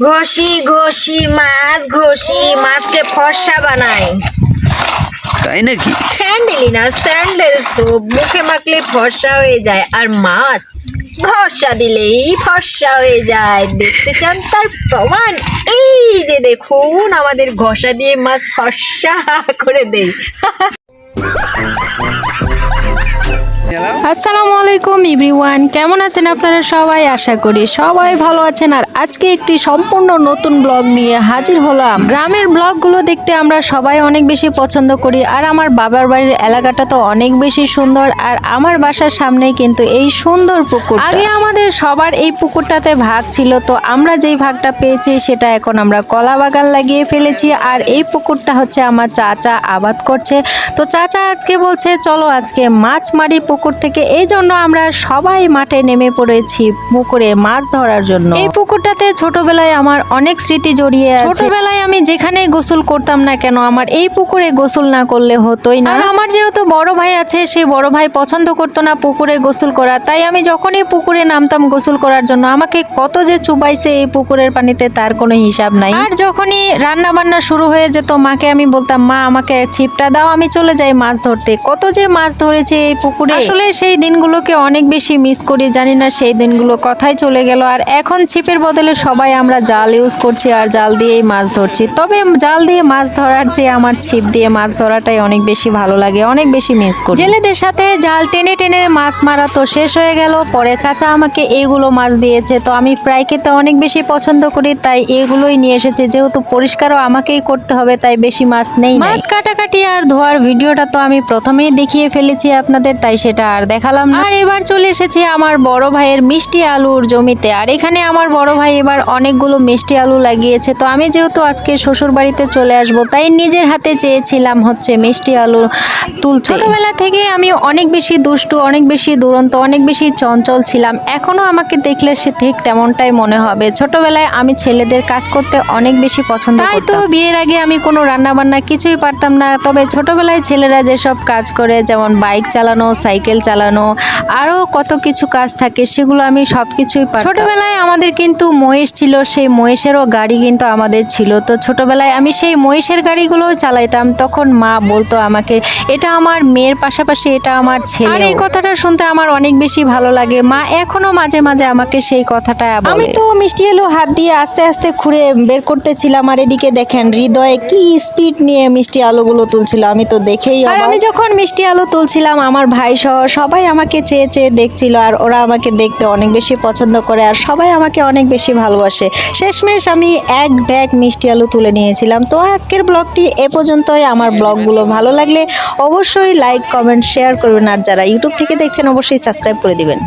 ঘষি ঘষি মাছ ঘষি মাছকে ফর্সা বানাই। তাই নাকি? স্যান্ডেলই না স্যান্ডেল তো মুখে মাখলে ফর্সা হয়ে যায় আর মাছ ঘষা দিলেই ফর্সা হয়ে যায়। দেখতে চান তার প্রমাণ? এই যে দেখুন আমাদের ঘষা দিয়ে মাছ ফর্সা করে হ্যালো আসসালামু আলাইকুম এভরিওয়ান। কেমন আছেন আপনারা সবাই? আশা করি সবাই ভালো আছেন। আর আজকে একটি সম্পূর্ণ নতুন ব্লগ নিয়ে হাজির হলাম। গ্রামের ব্লগগুলো দেখতে আমরা সবাই অনেক বেশি পছন্দ করি। আর আমার বাবার বাড়ির এলাকাটা তো অনেক বেশি সুন্দর। আর আমার বাসার সামনেই কিন্তু এই সুন্দর পুকুর আগে আমাদের সবার এই পুকুরটাতে ভাগ ছিল। তো আমরা যেই ভাগটা পেয়েছি, সেটা এখন আমরা কলা বাগান লাগিয়ে ফেলেছি। আর এই পুকুরটা হচ্ছে আমার চাচা আবাদ করছে। তো চাচা আজকে বলছে, চলো আজকে মাছ মারি পুকুর থেকে। এই জন্য আমরা সবাই মাঠে নেমে পড়েছি পুকুরে মাছ ধরার জন্য। এই পুকুরটাতে ছোটবেলায় আমার অনেক স্মৃতি জড়িয়ে আছে। ছোটবেলায় আমি যেখানেই গোসল করতাম না কেন আমার এই পুকুরে গোসল না করলে হতোই না। আমার যেহেতু বড় ভাই আছে সে বড় ভাই পছন্দ করতো না পুকুরে গোসল করা। তাই আমি যখনই পুকুরে নামতাম গোসল করার জন্য আমাকে কত যে চুবাইছে এই পুকুরের পানিতে তার কোনো হিসাব নাই। আর যখনই রান্না বান্না শুরু হয়ে যেত মাকে আমি বলতাম মা আমাকে ছিপটা দাও আমি চলে যাই মাছ ধরতে। কত যে মাছ ধরেছে এই পুকুরে। আসলে সেই দিনগুলোকে অনেক বেশি মিস করি, জানি না সেই দিনগুলো কথাই চলে গেল। আর এখন ছিপের বদলে সবাই আমরা জাল ইউজ করছি আর জাল দিয়েই মাছ ধরছি। তবে জাল দিয়ে মাছ ধরার চেয়ে আমার ছিপ দিয়ে মাছ ধরাটাই অনেক বেশি ভালো লাগে, অনেক বেশি মিস করি। জেলেদের সাথে জাল টেনে টেনে মাছ মারা তো শেষ হয়ে গেল, পরে চাচা আমাকে এইগুলো মাছ দিয়েছে। তো আমি ফ্রাই খেতে অনেক বেশি পছন্দ করি, তাই এগুলোই নিয়ে এসেছে। যেহেতু পরিষ্কারও আমাকেই করতে হবে, তাই বেশি মাছ নেই। মাছ কাটাকাটি আর ধোয়ার ভিডিওটা তো আমি প্রথমেই দেখিয়ে ফেলেছি আপনাদের, তাই সেটা আর দেখালাম না। আর এবার চলে এসেছি আমার বড় ভাইয়ের মিষ্টি আলুর জমিতে। আর এখানে আমার বড় ভাই এবার অনেকগুলো মিষ্টি আলু লাগিয়েছে। তো আমি যেহেতু আজকে শ্বশুর বাড়িতে চলে আসব তাই নিজের হাতে চেয়েছিলাম হচ্ছে মিষ্টি আলু তুলতে। ছোটবেলা থেকে আমি অনেক বেশি দুষ্টু অনেক বেশি দুরন্ত অনেক বেশি চঞ্চল ছিলাম। এখনও আমাকে দেখলে সে ঠিক তেমনটাই মনে হবে। ছোটবেলায় আমি ছেলেদের কাজ করতে অনেক বেশি পছন্দ তাই তো বিয়ের আগে আমি কোনো রান্না বান্না কিছুই পারতাম না। তবে ছোটবেলায় ছেলেরা যেসব কাজ করে যেমন বাইক চালানো সাইকেল চালানো আরও কত কিছু কাজ থাকে সেগুলো আমি সব কিছুই পারতাম। ছোটবেলায় আমাদের কিন্তু মহেশ ছিল সেই মহেশেরও গাড়ি কিন্তু আমাদের ছিল। তো ছোটোবেলায় আমি সেই মহেশের গাড়িগুলো চালাইতাম। তখন মা বলতো আমাকে এটা আমার মেয়ের পাশাপাশি এটা আমার ছেলে আর এই কথাটা শুনতে আমার অনেক বেশি ভালো লাগে। মা এখনও মাঝে মাঝে আমাকে সেই কথাটা আমি তো মিষ্টি আলু হাত দিয়ে আস্তে আস্তে খুঁড়ে বের করতেছিলাম আর এদিকে দেখেন হৃদয়ে কি স্পিড নিয়ে মিষ্টি আলুগুলো তুলছিল আমি তো দেখেই আর আমি যখন মিষ্টি আলু তুলছিলাম আমার ভাই সহ সবাই আমাকে চেয়ে চেয়ে দেখছিল আর ওরা আমাকে দেখতে অনেক বেশি পছন্দ করে আর সবাই আমাকে অনেক বেশি ভালোবাসে। শেষমেশ আমি এক ব্যাগ মিষ্টি আলু তুলে নিয়েছিলাম। তো আজকের ব্লগটি এ পর্যন্তই। আমার ব্লগগুলো ভালো লাগলে অবশ্যই লাইক, কমেন্ট, শেয়ার করবেন। আর যারা ইউটিউব থেকে দেখছেন, অবশ্যই সাবস্ক্রাইব করে দিবেন।